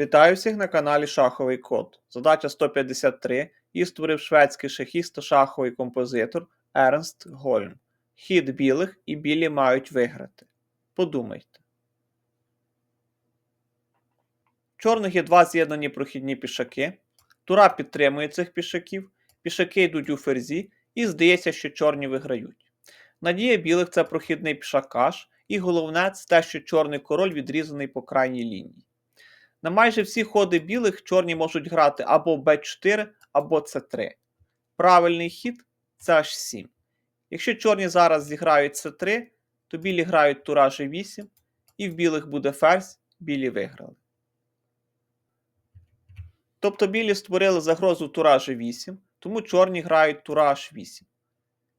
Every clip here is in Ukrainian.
Вітаю всіх на каналі Шаховий Код. Задача 153. Її створив шведський шахіст та шаховий композитор Ернст Гольм. Хід білих і білі мають виграти. Подумайте. Чорних є два з'єднані прохідні пішаки. Тура підтримує цих пішаків, пішаки йдуть у ферзі, і здається, що чорні виграють. Надія білих це прохідний пішакаш, і головне це те, що чорний король відрізаний по крайній лінії. На майже всі ходи білих чорні можуть грати або b4, або c3. Правильний хід це h7. Якщо чорні зараз зіграють c3, то білі грають тура g8, і в білих буде ферзь, білі виграли. Тобто білі створили загрозу тура g8, тому чорні грають тура h8.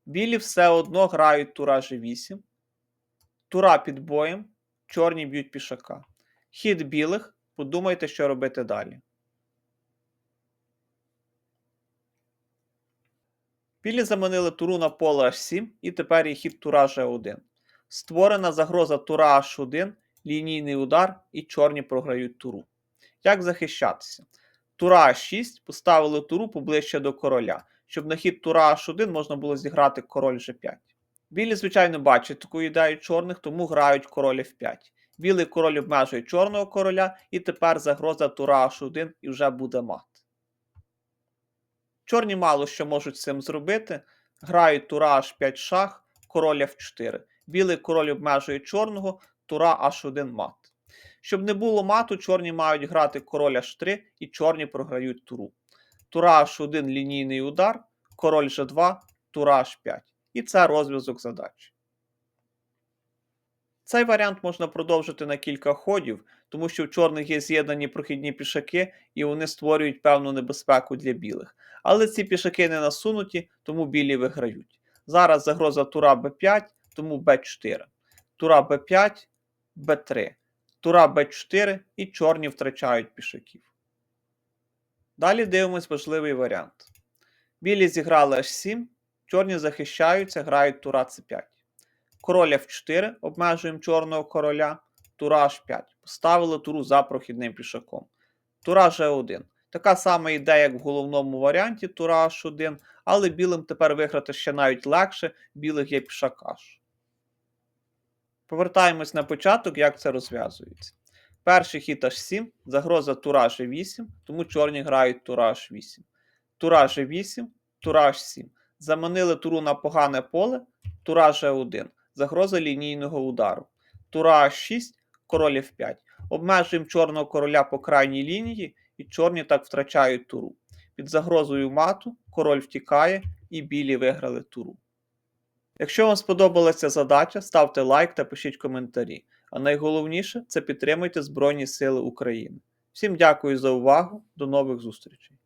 Білі все одно грають тура g8. Тура під боєм, чорні б'ють пішака. Хід білих Подумайте, що робити далі. Білі заманили туру на поле H7, і тепер є хід тура G1. Створена загроза тура H1, лінійний удар, і чорні програють туру. Як захищатися? Тура H6 поставили туру поближче до короля, щоб на хід тура H1 можна було зіграти король G5. Білі, звичайно, бачать таку ідею чорних, тому грають король F5. Білий король обмежує чорного короля, і тепер загроза тура H1 і вже буде мат. Чорні мало що можуть з цим зробити. Грають тура H5 шах, король F4. Білий король обмежує чорного, тура H1 мат. Щоб не було мату, чорні мають грати король H3 і чорні програють туру. Тура H1 лінійний удар, король G2, тура H5. І це розв'язок задачі. Цей варіант можна продовжити на кілька ходів, тому що в чорних є з'єднані прохідні пішаки, і вони створюють певну небезпеку для білих. Але ці пішаки не насунуті, тому білі виграють. Зараз загроза тура b5, тому b4. Тура b5, b3. Тура b4 і чорні втрачають пішаків. Далі дивимось важливий варіант. Білі зіграли h7, чорні захищаються, грають тура c5. Король F4 обмежуємо чорного короля, тура H5. Поставили туру за прохідним пішаком. Тура G1. Така сама ідея, як в головному варіанті тура H1, але білим тепер виграти ще навіть легше, білих є пішакаш. Повертаємось на початок, як це розв'язується. Перший хід H7, загроза тура G8, тому чорні грають тура H8. Тура G8, тура H7. Заманили туру на погане поле, тура G1 загроза лінійного удару. Тура H6, король F5. Обмежуємо чорного короля по крайній лінії, і чорні так втрачають туру. Під загрозою мату король втікає і білі виграли туру. Якщо вам сподобалася задача, ставте лайк та пишіть коментарі. А найголовніше це підтримуйте Збройні Сили України. Всім дякую за увагу, до нових зустрічей!